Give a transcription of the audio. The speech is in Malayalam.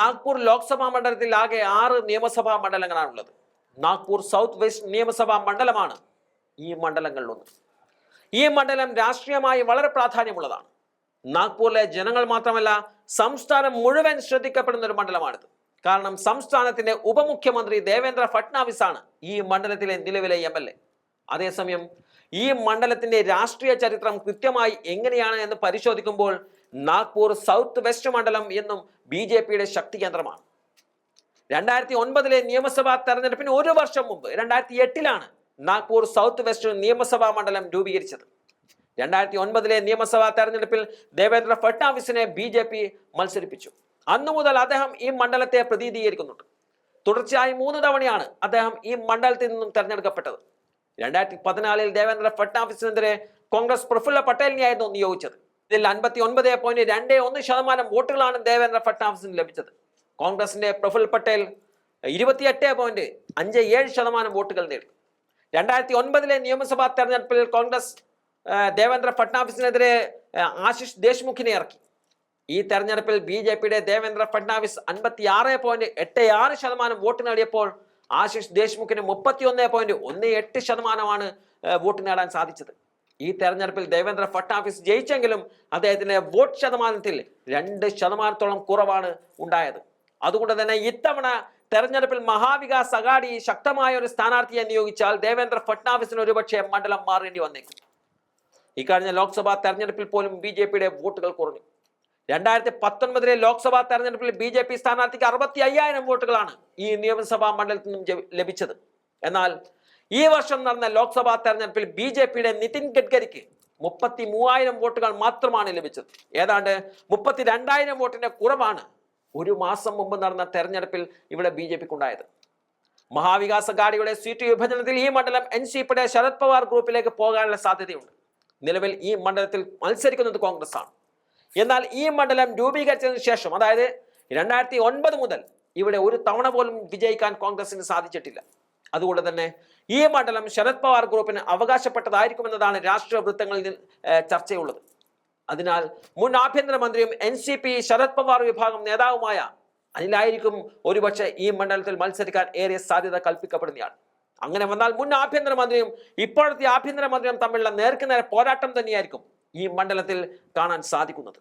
നാഗ്പൂർ ലോക്സഭാ മണ്ഡലത്തിൽ ആകെ ആറ് നിയമസഭാ മണ്ഡലങ്ങളാണുള്ളത്. നാഗ്പൂർ സൗത്ത് വെസ്റ്റ് നിയമസഭാ മണ്ഡലമാണ് ഈ മണ്ഡലങ്ങളിലൊന്ന്. ഈ മണ്ഡലം രാഷ്ട്രീയമായി വളരെ പ്രാധാന്യമുള്ളതാണ്. നാഗ്പൂരിലെ ജനങ്ങൾ മാത്രമല്ല സംസ്ഥാനം മുഴുവൻ ശ്രദ്ധിക്കപ്പെടുന്ന ഒരു മണ്ഡലമാണിത്. കാരണം സംസ്ഥാനത്തിന്റെ ഉപമുഖ്യമന്ത്രി ദേവേന്ദ്ര ഫട്നാവിസ് ആണ് ഈ മണ്ഡലത്തിലെ നിലവിലെ എം എൽ എ. അതേസമയം ഈ മണ്ഡലത്തിന്റെ രാഷ്ട്രീയ ചരിത്രം കൃത്യമായി എങ്ങനെയാണ് എന്ന് പരിശോധിക്കുമ്പോൾ നാഗ്പൂർ സൗത്ത് വെസ്റ്റ് മണ്ഡലം എന്നും ബി ജെ പിയുടെ ശക്തി കേന്ദ്രമാണ്. രണ്ടായിരത്തി ഒൻപതിലെ നിയമസഭാ തെരഞ്ഞെടുപ്പിന് ഒരു വർഷം മുമ്പ് രണ്ടായിരത്തി എട്ടിലാണ് നാഗ്പൂർ സൗത്ത് വെസ്റ്റ് നിയമസഭാ മണ്ഡലം രൂപീകരിച്ചത്. രണ്ടായിരത്തി ഒൻപതിലെ നിയമസഭാ തെരഞ്ഞെടുപ്പിൽ ദേവേന്ദ്ര ഫട്നാവിസിനെ ബി ജെ പി മത്സരിപ്പിച്ചു. അന്നു മുതൽ അദ്ദേഹം ഈ മണ്ഡലത്തെ പ്രതിനിധീകരിക്കുന്നുണ്ട്. തുടർച്ചയായി മൂന്ന് തവണയാണ് അദ്ദേഹം ഈ മണ്ഡലത്തിൽ നിന്നും തെരഞ്ഞെടുക്കപ്പെട്ടത്. രണ്ടായിരത്തി പതിനാലിൽ ദേവേന്ദ്ര ഫട്നാവിസിനെതിരെ കോൺഗ്രസ് പ്രഫുല്ല പട്ടേലിനെയായിരുന്നു നിയോഗിച്ചത്. ഇതിൽ അൻപത്തി ഒൻപത് പോയിന്റ് രണ്ട് ഒന്ന് ശതമാനം വോട്ടുകളാണ് ദേവേന്ദ്ര ഫട്നാവിസിന് ലഭിച്ചത്. കോൺഗ്രസിന്റെ പ്രഫുൽ പട്ടേൽ ഇരുപത്തിയെട്ട് പോയിന്റ് അഞ്ച് ഏഴ് ശതമാനം വോട്ടുകൾ നേടി. രണ്ടായിരത്തി ഒൻപതിലെ നിയമസഭാ തെരഞ്ഞെടുപ്പിൽ കോൺഗ്രസ് ദേവേന്ദ്ര ഫട്നാവിസിനെതിരെ ആശിഷ് ദേശ്മുഖിനെ ഇറക്കി. ഈ തെരഞ്ഞെടുപ്പിൽ ബി ജെ പിയുടെ ദേവേന്ദ്ര ഫട്നാവിസ് അൻപത്തി ആറ് പോയിന്റ് എട്ട് ആറ് ശതമാനം വോട്ട് നേടിയപ്പോൾ ആശിഷ് ദേശ്മുഖിന് മുപ്പത്തി ഒന്ന് പോയിന്റ് ഒന്ന് എട്ട് ശതമാനമാണ് വോട്ട് നേടാൻ സാധിച്ചത്. ഈ തെരഞ്ഞെടുപ്പിൽ ദേവേന്ദ്ര ഫട്നാവിസ് ജയിച്ചെങ്കിലും അദ്ദേഹത്തിന്റെ വോട്ട് ശതമാനത്തിൽ രണ്ട് ശതമാനത്തോളം കുറവാണ് ഉണ്ടായത്. അതുകൊണ്ട് തന്നെ ഇത്തവണ തെരഞ്ഞെടുപ്പിൽ മഹാവികാസ് അഗാഡി ശക്തമായ ഒരു സ്ഥാനാർത്ഥിയെ നിയോഗിച്ചാൽ ദേവേന്ദ്ര ഫട്നാവിസിന് ഒരുപക്ഷെ മണ്ഡലം മാറേണ്ടി വന്നേക്കും. ഇക്കഴിഞ്ഞ ലോക്സഭാ തെരഞ്ഞെടുപ്പിൽ പോലും ബി വോട്ടുകൾ കുറഞ്ഞു. രണ്ടായിരത്തി പത്തൊൻപതിലെ ലോക്സഭാ തെരഞ്ഞെടുപ്പിൽ ബി ജെ പി സ്ഥാനാർത്ഥിക്ക് അറുപത്തി അയ്യായിരം വോട്ടുകളാണ് ഈ നിയമസഭാ മണ്ഡലത്തിൽ നിന്നും ലഭിച്ചത്. എന്നാൽ ഈ വർഷം നടന്ന ലോക്സഭാ തെരഞ്ഞെടുപ്പിൽ ബി ജെ പിയുടെ നിതിൻ ഗഡ്കരിക്ക് മുപ്പത്തി മൂവായിരം വോട്ടുകൾ മാത്രമാണ് ലഭിച്ചത്. ഏതാണ്ട് മുപ്പത്തി രണ്ടായിരം വോട്ടിന്റെ കുറവാണ് ഒരു മാസം മുമ്പ് നടന്ന തെരഞ്ഞെടുപ്പിൽ ഇവിടെ ബി ജെ പിക്ക് ഉണ്ടായത് മഹാവികാസ് അഗാഡിയുടെ സീറ്റ് വിഭജനത്തിൽ ഈ മണ്ഡലം എൻ സി പിയുടെ ശരത് പവാർ ഗ്രൂപ്പിലേക്ക് പോകാനുള്ള സാധ്യതയുണ്ട്. നിലവിൽ ഈ മണ്ഡലത്തിൽ മത്സരിക്കുന്നത് കോൺഗ്രസ് ആണ് എന്നാൽ ഈ മണ്ഡലം രൂപീകരിച്ചതിന് ശേഷം അതായത് രണ്ടായിരത്തി ഒൻപത് മുതൽ ഇവിടെ ഒരു തവണ പോലും വിജയിക്കാൻ കോൺഗ്രസിന് സാധിച്ചിട്ടില്ല. അതുകൊണ്ട് തന്നെ ഈ മണ്ഡലം ശരത് പവാർ ഗ്രൂപ്പിന് അവകാശപ്പെട്ടതായിരിക്കുമെന്നതാണ് രാഷ്ട്രീയ വൃത്തങ്ങളിൽ ചർച്ചയുള്ളത്. അതിനാൽ മുൻ ആഭ്യന്തരമന്ത്രിയും N C P Sharad Pawar വിഭാഗം നേതാവുമായ അനിലായിരിക്കും ഒരുപക്ഷെ ഈ മണ്ഡലത്തിൽ മത്സരിക്കാൻ ഏറെ സാധ്യത കൽപ്പിക്കപ്പെടുന്നയാൾ. അങ്ങനെ വന്നാൽ മുൻ ആഭ്യന്തരമന്ത്രിയും ഇപ്പോഴത്തെ ആഭ്യന്തരമന്ത്രിയും തമ്മിലുള്ള നേർക്കുനേരെ പോരാട്ടം തന്നെയായിരിക്കും ഈ മണ്ഡലത്തിൽ കാണാൻ സാധിക്കുന്നത്.